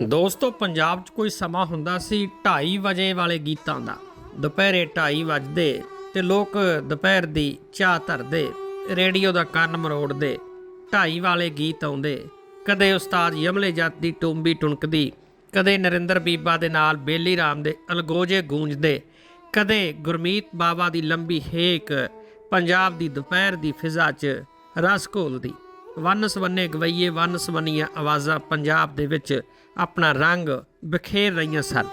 ਦੋਸਤੋ, ਪੰਜਾਬ 'ਚ ਕੋਈ ਸਮਾਂ ਹੁੰਦਾ ਸੀ 2:30 ਵਜੇ ਵਾਲੇ ਗੀਤਾਂ ਦਾ। ਦੁਪਹਿਰੇ 2:30 ਵੱਜਦੇ ਤੇ ਲੋਕ ਦੁਪਹਿਰ ਦੀ ਚਾਹ ਧਰਦੇ, ਰੇਡੀਓ ਦਾ ਕੰਨ ਮਰੋੜਦੇ 2:30 ਵਾਲੇ ਗੀਤ ਆਉਂਦੇ। ਕਦੇ ਉਸਤਾਦ ਯਮਲੇ ਜੱਟ ਦੀ ਟੁੰਬੀ ਟੁਣਕਦੀ, ਕਦੇ ਨਰਿੰਦਰ ਬੀਬਾ ਦੇ ਨਾਲ ਬੇਲੀ ਰਾਮ ਦੇ ਅਲਗੋਜੇ ਗੂੰਜਦੇ, ਕਦੇ ਗੁਰਮੀਤ ਬਾਬਾ ਦੀ ਲੰਬੀ ਹੇਕ, ਪੰਜਾਬ ਦੀ ਦੁਪਹਿਰ ਦੀ ਫਿਜ਼ਾ 'ਚ ਰਸ ਘੋਲਦੀ। ਵੰਨ ਸਵੰਨੇ ਗਵਈਏ, ਵੰਨ ਸਵੰਨੀਆਂ ਆਵਾਜ਼ਾਂ ਪੰਜਾਬ ਦੇ ਵਿੱਚ ਆਪਣਾ ਰੰਗ ਬਿਖੇਰ ਰਹੀਆਂ ਸਨ।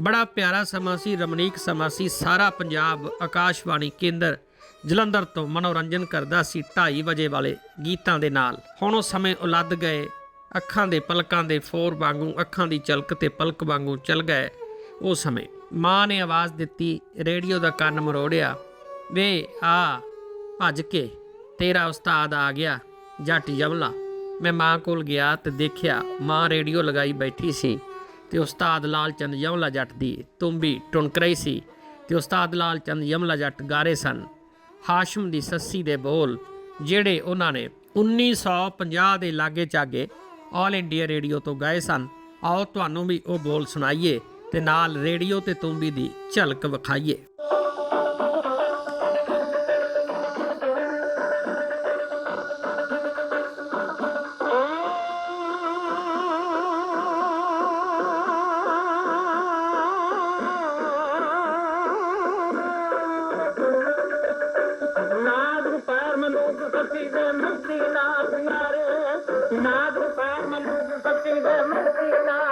ਬੜਾ ਪਿਆਰਾ ਸਮਾਂ ਸੀ ਰਮਣੀਕ ਸਮਾਂ ਸੀ। ਸਾਰਾ ਪੰਜਾਬ ਆਕਾਸ਼ਵਾਣੀ ਕੇਂਦਰ ਜਲੰਧਰ ਤੋਂ ਮਨੋਰੰਜਨ ਕਰਦਾ ਸੀ 2:30 ਵਜੇ ਵਾਲੇ ਗੀਤਾਂ ਦੇ ਨਾਲ। ਹੁਣ ਉਹ ਸਮੇਂ ਉਲੱਦ ਗਏ। ਅੱਖਾਂ ਦੇ ਪਲਕਾਂ ਦੇ ਫੋਰ ਵਾਂਗੂ, ਅੱਖਾਂ ਦੀ ਚਲਕ ਤੇ ਪਲਕ ਵਾਂਗੂ ਚਲ ਗਏ ਉਹ ਸਮੇਂ। ਮਾਂ ਨੇ ਆਵਾਜ਼ ਦਿੱਤੀ, ਰੇਡੀਓ ਦਾ ਕੰਨ ਮਰੋੜਿਆ। ਵੇ ਆ, ਭੱਜ ਕੇ ਤੇਰਾ ਉਸਤਾਦ ਆ ਗਿਆ, ਜੱਟ ਜਮਲਾ ਮੈਂ ਮਾਂ ਕੋਲ ਗਿਆ ਤੇ ਦੇਖਿਆ ਮਾਂ ਰੇਡੀਓ ਲਗਾਈ ਬੈਠੀ ਸੀ ਤੇ ਉਸਤਾਦ ਲਾਲ ਚੰਦ ਯਮਲਾ ਜੱਟ ਦੀ ਤੁੰਬੀ ਟੁਣਕ ਰਹੀ ਸੀ ਤੇ ਉਸਤਾਦ ਲਾਲ ਚੰਦ ਯਮਲਾ ਜੱਟ ਗਾ ਰਹੇ ਸਨ। ਹਾਸ਼ਮ ਦੀ ਸੱਸੀ ਦੇ ਬੋਲ, ਜਿਹੜੇ ਉਹਨਾਂ ਨੇ 1950 ਦੇ ਲਾਗੇ ਚਾਗੇ ਆਲ ਇੰਡੀਆ ਰੇਡੀਓ ਤੋਂ ਗਾਏ ਸਨ, ਆਓ ਤੁਹਾਨੂੰ ਵੀ ਉਹ ਬੋਲ ਸੁਣਾਈਏ ਤੇ ਨਾਲ ਰੇਡੀਓ ਤੇ ਤੁੰਬੀ ਦੀ ਝਲਕ ਵਿਖਾਈਏ। ਦੇ ਮੁਕਤੀ ਨਾਦ ਮਾਰੇ ਨਾਦ ਪੈਰ ਮਲੂਕ ਸੱਚੀ ਦੇ ਮੁਕਤੀ ਨਾਦ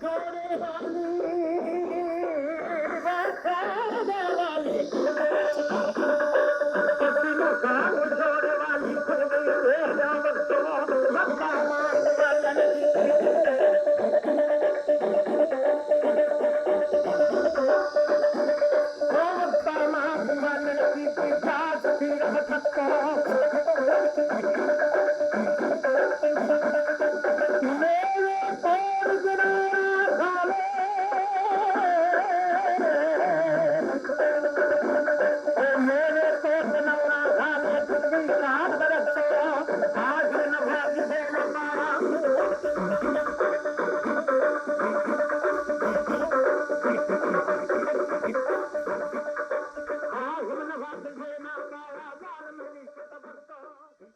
God.